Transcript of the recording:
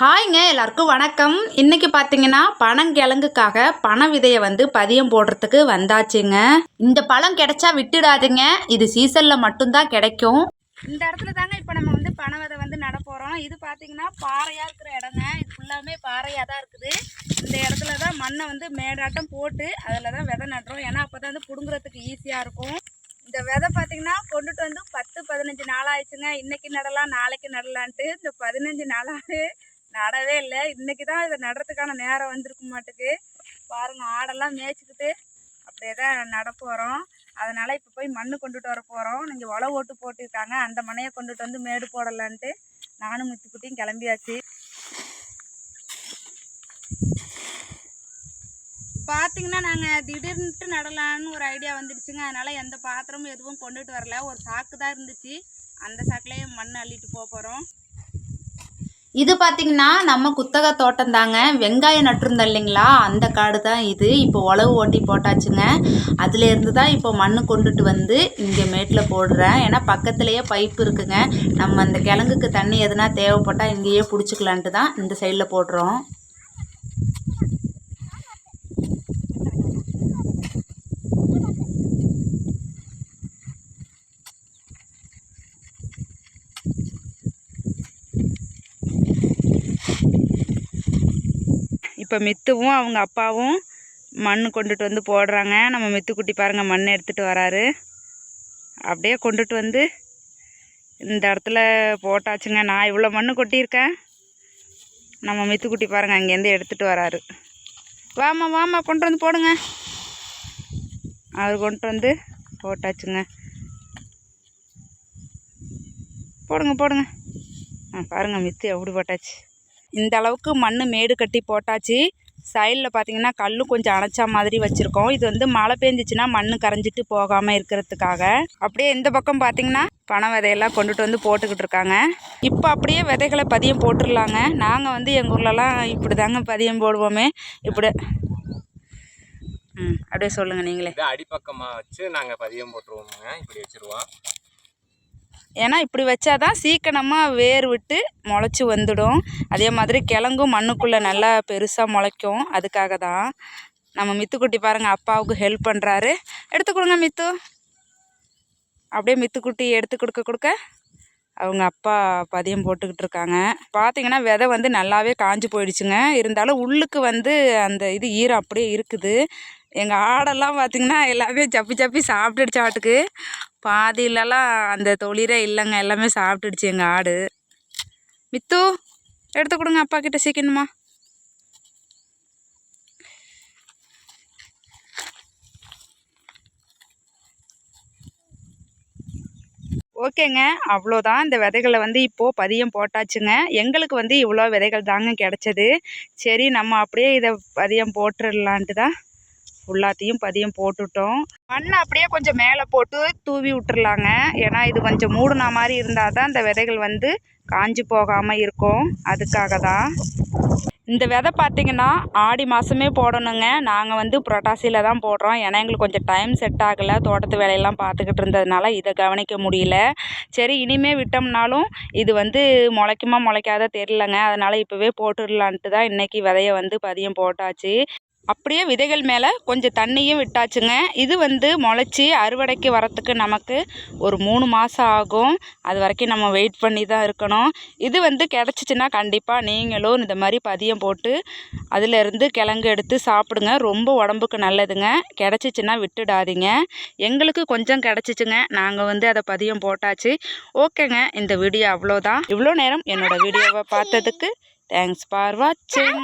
ஹாய்ங்க எல்லாருக்கும் வணக்கம். இன்னைக்கு பார்த்தீங்கன்னா பனங்கிழங்குக்காக பன விதையை வந்து பதியம் போடுறதுக்கு வந்தாச்சுங்க. இந்த பழம் கிடைச்சா விட்டுடாதீங்க. இது சீசனில் மட்டும்தான் கிடைக்கும். இந்த இடத்துல தாங்க இப்போ நம்ம வந்து பனை விதை வந்து நட போகிறோம் இது பார்த்தீங்கன்னா பாறையாக இருக்கிற இடங்க. இது ஃபுல்லாமே பாறையாக தான் இருக்குது. இந்த இடத்துல தான் மண்ணை வந்து மேடாட்டம் போட்டு அதில் தான் விதை நடுறோம். ஏன்னா அப்போ தான் வந்து பிடுங்குறதுக்கு ஈஸியாக இருக்கும். இந்த விதை பார்த்தீங்கன்னா கொண்டுட்டு வந்து பத்து பதினஞ்சு நாள் ஆயிடுச்சுங்க. இன்னைக்கு நடலாம் நாளைக்கு நடலான்ட்டு இந்த பதினஞ்சு நாளாகவே நடவே இல்லை. இன்னைக்கு தான் இதை நடுறதுக்கான நேரம் வந்திருக்க மாட்டுக்கு. பாருங்க ஆடெல்லாம் மேய்ச்சிக்கிட்டு அப்படியே தான் நட போகிறோம் அதனால் இப்போ போய் மண் கொண்டுட்டு வர போகிறோம் நீங்கள் உழவு ஓட்டு போட்டிருக்காங்க அந்த மனையை கொண்டுட்டு வந்து மேடு போடலான்ட்டு நானும் முத்துக்குட்டியும் கிளம்பியாச்சு. பார்த்தீங்கன்னா நாங்கள் திடீர்னுட்டு நடலான்னு ஒரு ஐடியா வந்துடுச்சுங்க. அதனால் எந்த பாத்திரமும் எதுவும் கொண்டுட்டு வரல. ஒரு சாக்கு தான் இருந்துச்சு. அந்த சாக்குலேயே மண் அள்ளிட்டு போக போகிறோம் இது பார்த்தீங்கன்னா நம்ம குத்தகை தோட்டம் தாங்க. வெங்காயம் நட்டுருந்தோம் இல்லைங்களா? அந்த காடு தான் இது. இப்போ உழவு ஓட்டி போட்டாச்சுங்க. அதுலேருந்து தான் இப்போ மண் கொண்டுட்டு வந்து இங்கே மேட்டில் போடுறேன். ஏன்னா பக்கத்துலேயே பைப் இருக்குங்க. நம்ம அந்த கிழங்குக்கு தண்ணி எதுனா தேவைப்பட்டால் இங்கேயே பிடிச்சிக்கலான்ட்டு தான் இந்த சைடில் போடுறோம். இப்போ மித்துவும் அவங்க அப்பாவும் மண் கொண்டுட்டு வந்து போடுறாங்க. நம்ம மித்துக்குட்டி பாருங்கள் மண் எடுத்துகிட்டு வராரு. அப்படியே கொண்டுட்டு வந்து இந்த இடத்துல போட்டாச்சுங்க. நான் இவ்வளோ மண் கொட்டியிருக்கேன். நம்ம மித்துக்குட்டி பாருங்கள் அங்கேருந்து எடுத்துகிட்டு வராரு. வாமா வாமா கொண்டு வந்து போடுங்க. அவர் கொண்டு வந்து போட்டாச்சுங்க. போடுங்க போடுங்க. ஆ பாருங்கள் மித்து எப்படி போட்டாச்சு இந்த அளவுக்கு மண் மேடு கட்டி போட்டாச்சு. சைடில் பார்த்தீங்கன்னா கல் கொஞ்சம் அணைச்சா மாதிரி வச்சுருக்கோம். இது வந்து மழை பெஞ்சிச்சுன்னா மண் கரைஞ்சிட்டு போகாமல் இருக்கிறதுக்காக. அப்படியே இந்த பக்கம் பார்த்தீங்கன்னா பனை விதையெல்லாம் கொண்டுட்டு வந்து போட்டுக்கிட்டு இருக்காங்க. இப்போ அப்படியே விதைகளை பதியம் போட்டுடலாங்க. நாங்கள் வந்து எங்கள் ஊர்லலாம் இப்படி தாங்க பதியம் போடுவோமே. இப்படி. ம் அப்படியே சொல்லுங்கள் நீங்களே. அடிப்பக்கமாக வச்சு நாங்கள் பதியம் போட்டுருவோமுங்க. இப்படி வச்சுருவோம். ஏன்னா இப்படி வச்சாதான் சீக்கிரமாக வேர் விட்டு முளைச்சி வந்துடும். அதே மாதிரி கிழங்கும் மண்ணுக்குள்ளே நல்லா பெருசாக முளைக்கும். அதுக்காக தான் நம்ம மித்துக்குட்டி பாருங்கள் அப்பாவுக்கு ஹெல்ப் பண்ணுறாரு எடுத்து கொடுங்க மித்து. அப்படியே மித்துக்குட்டி எடுத்து கொடுக்க கொடுக்க அவங்க அப்பா பதியம் போட்டுக்கிட்டு இருக்காங்க. பார்த்தீங்கன்னா விதை வந்து நல்லாவே காஞ்சு போயிடுச்சுங்க. இருந்தாலும் உள்ளுக்கு வந்து அந்த இது ஈரம் அப்படியே இருக்குது. எங்கள் ஆடெல்லாம் பார்த்திங்கன்னா எல்லாமே சப்பி சப்பி சாப்பிட்டுடுச்சாட்டுக்கு பாதியிலலாம் அந்த தொழிலே இல்லைங்க. எல்லாமே சாப்பிட்டுடுச்சு எங்கள் ஆடு. மித்து எடுத்து கொடுங்க அப்பா கிட்ட சீக்கிரமா. ஓகேங்க. அவ்வளோதான். இந்த விதைகளை வந்து இப்போது பதியம் போட்டாச்சுங்க. எங்களுக்கு வந்து இவ்வளோ விதைகள் தாங்க கிடச்சது. சரி நம்ம அப்படியே இதை பதியம் போட்டுடலான்ட்டு தான் ஃபுல்லாத்தையும் பதியம் போட்டுட்டோம். மண் அப்படியே கொஞ்சம் மேலே போட்டு தூவி விட்டுறலாங்க. ஏன்னா இது கொஞ்சம் மூடின மாதிரி இருந்தால் தான் இந்த விதைகள் வந்து காஞ்சி போகாமல் இருக்கும். அதுக்காக தான். இந்த விதை பார்த்திங்கன்னா ஆடி மாதமே போடணுங்க. நாங்கள் வந்து புரட்டாசியில் தான் போடுறோம். ஏன்னா எங்களுக்கு கொஞ்சம் டைம் செட் ஆகலை. தோட்டத்து வேலையெல்லாம் பார்த்துக்கிட்டு இருந்ததுனால இதை கவனிக்க முடியல. சரி இனிமேல் விட்டோம்னாலும் இது வந்து முளைக்குமா முளைக்காத தெரிலங்க அதனால் இப்போவே போட்டுடலான்ட்டு தான் இன்றைக்கி விதைய வந்து பதியம் போட்டாச்சு. அப்படியே விதைகள் மேலே கொஞ்சம் தண்ணியும் விட்டாச்சுங்க இது வந்து முளைச்சி அறுவடைக்கு வரத்துக்கு நமக்கு ஒரு மூணு மாதம் ஆகும் அது வரைக்கும் நம்ம வெயிட் பண்ணி தான் இருக்கணும் இது வந்து கிடச்சிச்சின்னா கண்டிப்பாக நீங்களும் இந்த மாதிரி பதியம் போட்டு அதிலிருந்து கிழங்கு எடுத்து சாப்பிடுங்க ரொம்ப உடம்புக்கு நல்லதுங்க கிடச்சிச்சின்னா விட்டுடாதீங்க எங்களுக்கு கொஞ்சம் கிடச்சிச்சுங்க நாங்கள் வந்து அதை பதியம் போட்டாச்சு ஓகேங்க இந்த வீடியோ அவ்வளோதான் இவ்வளோ நேரம் என்னோடய வீடியோவை பார்த்ததுக்கு தேங்க்ஸ் ஃபார் வாட்சிங்